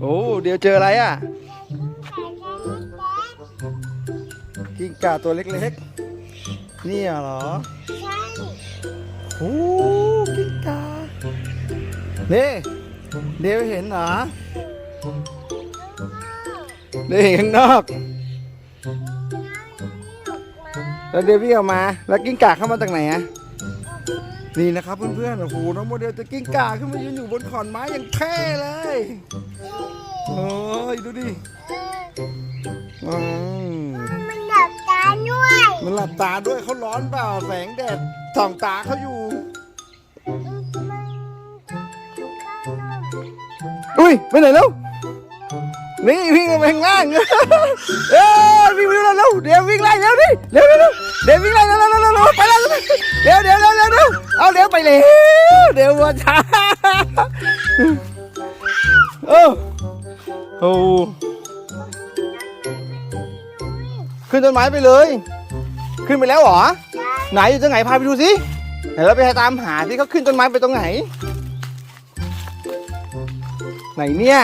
โอ้เดี๋ยวเจออะไรอะกิ้งก่าตัวเล็กๆนี่เหรอโอ้กิ้งก่านี่เดี๋ยวเห็นเหรอเดี๋ยวเห็นข้างนอก แล้วเดี๋ยววิ่งออกมา แล้วกิ้งก่าเข้ามาจากไหนอะ นี่นะครับเพื่อนๆ โอ้โห น้องโมเดลจะกิ้งก่าขึ้นมายืนอยู่บนขอนไม้อย่างเท่เลย โอ้ย ดูดิอืมมันหลับตาด้วย มันหลับตาด้วยเขาร้อนเปล่า แสงแดดส่องตาเขาอยู่ อุ้ย ไปไหนแล้ว นี่วิ่งไปข้างล่างเอ้ยวิ่งไปเร็วเร็วเดี๋ยววิ่งไล่เร็วดิเร็วเร็วเร็วเดี๋ยววิ่งไล่เร็วเร็วเร็วเร็วเร็วไปแล้ว ไปเร็วเดี๋ยววัวช้าโอ้โอ้ขึ้นต้นไม้ไปเลย ขึ้นไปแล้วเหรอ ไหนอยู่ตรงไหนพาไปดูสิเดี๋ยวเราไปตามหาที่เขาขึ้นต้นไม้ไปตรงไหน ไหนเนี่ย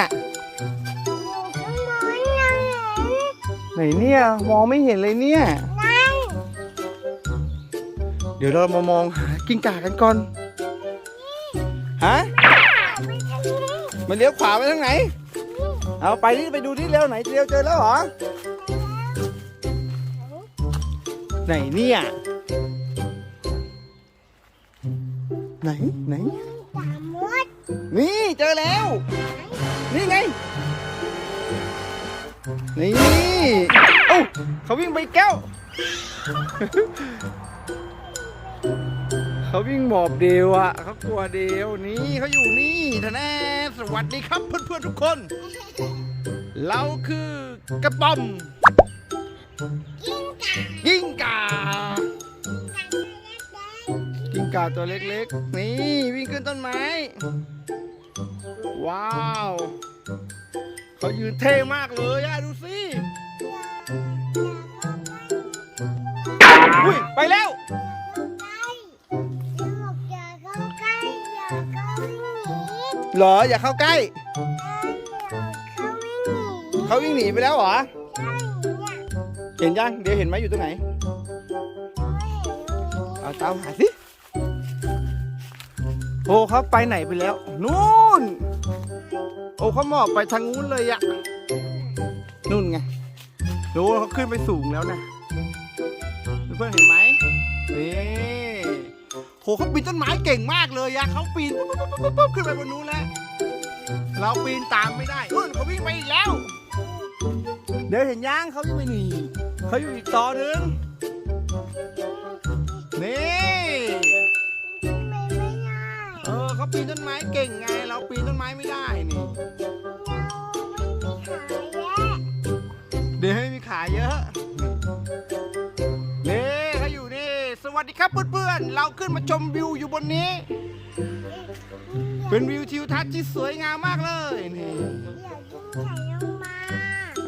ไหนเนี่ยมองไม่เห็นเลยเนี่ย ดี๋ยวเรามามองหากิ้งก่ากันก่อน ฮะ มันเลี้ยวขวาไปทางไหน เอาไปนี่ไปดูที่เร็วไหนเร็วเจอแล้วเหรอ ไหนเนี่ย ไหนไหน นี่เจอแล้ว นี่ไง นี่เอ้เขาวิ่งไปแก้ว เขาวิ่งหมอบเดียวอะเขากลัวเดียวนี่เขาอยู่นี่ท่านแนสวัสดีครับเพื่อนๆทุกคน เราคือกระป๋อมกิ้งก่ากิ้งก่าตัวเล็กๆ นี่วิ่งขึ้นต้นไม้ ว้าวเขายืนเท่มากเลยอะดูสิอุ้ยไปแล้ว เหรออย่าเข้าใกล้ เขาวิ่งหนีไปแล้วเหรอ เห็นยังเดี๋ยวเห็นไหมอยู่ตรงไหน เอาตามหาสิโอ้เขาไปไหนไปแล้ว นู่น โอ้เขาหมอบไปทางนู้นเลยอะนู่นไงดูเขาขึ้นไปสูงแล้วนะ เพื่อนเห็นไหมนี่ โหเขาปีนต้นไม้เก่งมากเลยอะเขาปีนปุ๊บปุ๊บปุ๊บปุ๊บขึ้นไปบนนู้นแล้ว เราปีนตามไม่ได้นู่นเขาวิ่งไปอีกแล้ว เดี๋ยวเห็นย่างเขาวิ่งไปหนีเขาอยู่อีกต่อหนึ่งนี่เออเขาปีนต้นไม้เก่งไง เราปีนต้นไม้ไม่ได้นี่เดี๋ยวให้มีขาเยอะ วัสดีครับเพื่อนๆ เราขึ้นมาชมวิวอยู่บนนี้ เป็นวิวทิวทัศน์ที่สวยงามมากเลยนี่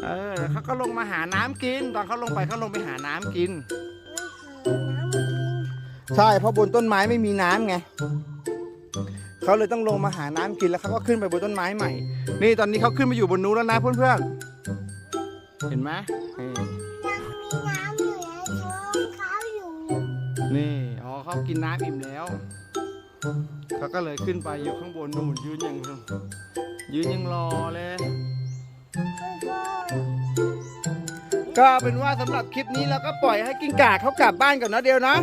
เออเขาก็ลงมาหาน้ำกิน ตอนเขาลงไปเขาลงไปหาน้ำกิน ใช่เพราะบนต้นไม้ไม่มีน้ำไงเขาเลยต้องลงมาหาน้ำกินแล้วเขาก็ขึ้นไปบนต้นไม้ใหม่ นี่ตอนนี้เขาขึ้นมาอยู่บนนู้นแล้วนะเพื่อนๆ เห็นไหม นี่ อ๋อเขากินน้ำอิ่มแล้ว เขาก็เลยขึ้นไปอยู่ข้างบนนู่นยืนย่างยืนยังรอเลย ก็เป็นว่าสำหรับคลิปนี้เราก็ปล่อยให้กิ้งก่าเขากลับบ้านก่อนนะเดียวนะ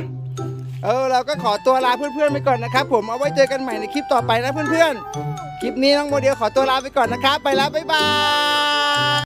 เออเราก็ขอตัวลาเพื่อนๆไปก่อนนะครับ ผมเอาไว้เจอกันใหม่ในคลิปต่อไปนะเพื่อนๆ คลิปนี้น้องโมเดลขอตัวลาไปก่อนนะครับ ไปแล้วบ๊ายบาย